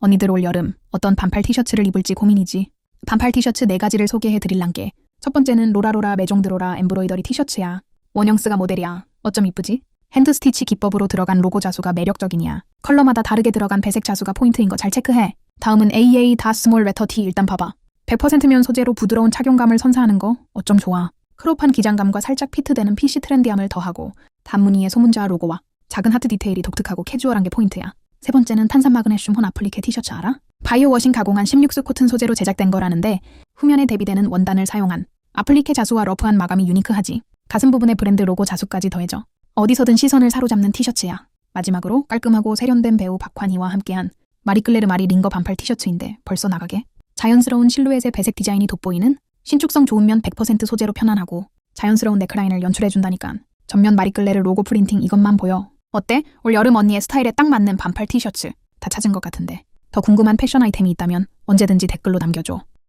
언니들 올 여름 어떤 반팔 티셔츠를 입을지 고민이지. 반팔 티셔츠 네 가지를 소개해 드릴란게. 첫 번째는 로라로라 메종드로라 엠브로이더리 티셔츠야. 원영스가 모델이야. 어쩜 이쁘지? 핸드 스티치 기법으로 들어간 로고 자수가 매력적이냐. 컬러마다 다르게 들어간 배색 자수가 포인트인 거 잘 체크해. 다음은 AA 다 스몰 레터 T 일단 봐봐. 100%면 소재로 부드러운 착용감을 선사하는 거 어쩜 좋아. 크롭한 기장감과 살짝 피트되는 PC 트렌디함을 더하고 단무늬의 소문자 로고와 작은 하트 디테일이 독특하고 캐주얼한 게 포인트야. 세 번째는 탄산 마그네슘 혼 아플리케 티셔츠 알아? 바이오 워싱 가공한 16수 코튼 소재로 제작된 거라는데 후면에 대비되는 원단을 사용한 아플리케 자수와 러프한 마감이 유니크하지. 가슴 부분에 브랜드 로고 자수까지 더해져. 어디서든 시선을 사로잡는 티셔츠야. 마지막으로 깔끔하고 세련된 배우 박환희와 함께한 마리끌레르 마리 링거 반팔 티셔츠인데 벌써 나가게? 자연스러운 실루엣의 배색 디자인이 돋보이는 신축성 좋은 면 100% 소재로 편안하고 자연스러운 넥라인을 연출해준다니까. 전면 마리끌레르 로고 프린팅 이것만 보여. 어때? 올 여름 언니의 스타일에 딱 맞는 반팔 티셔츠 다 찾은 것 같은데. 더 궁금한 패션 아이템이 있다면 언제든지 댓글로 남겨줘.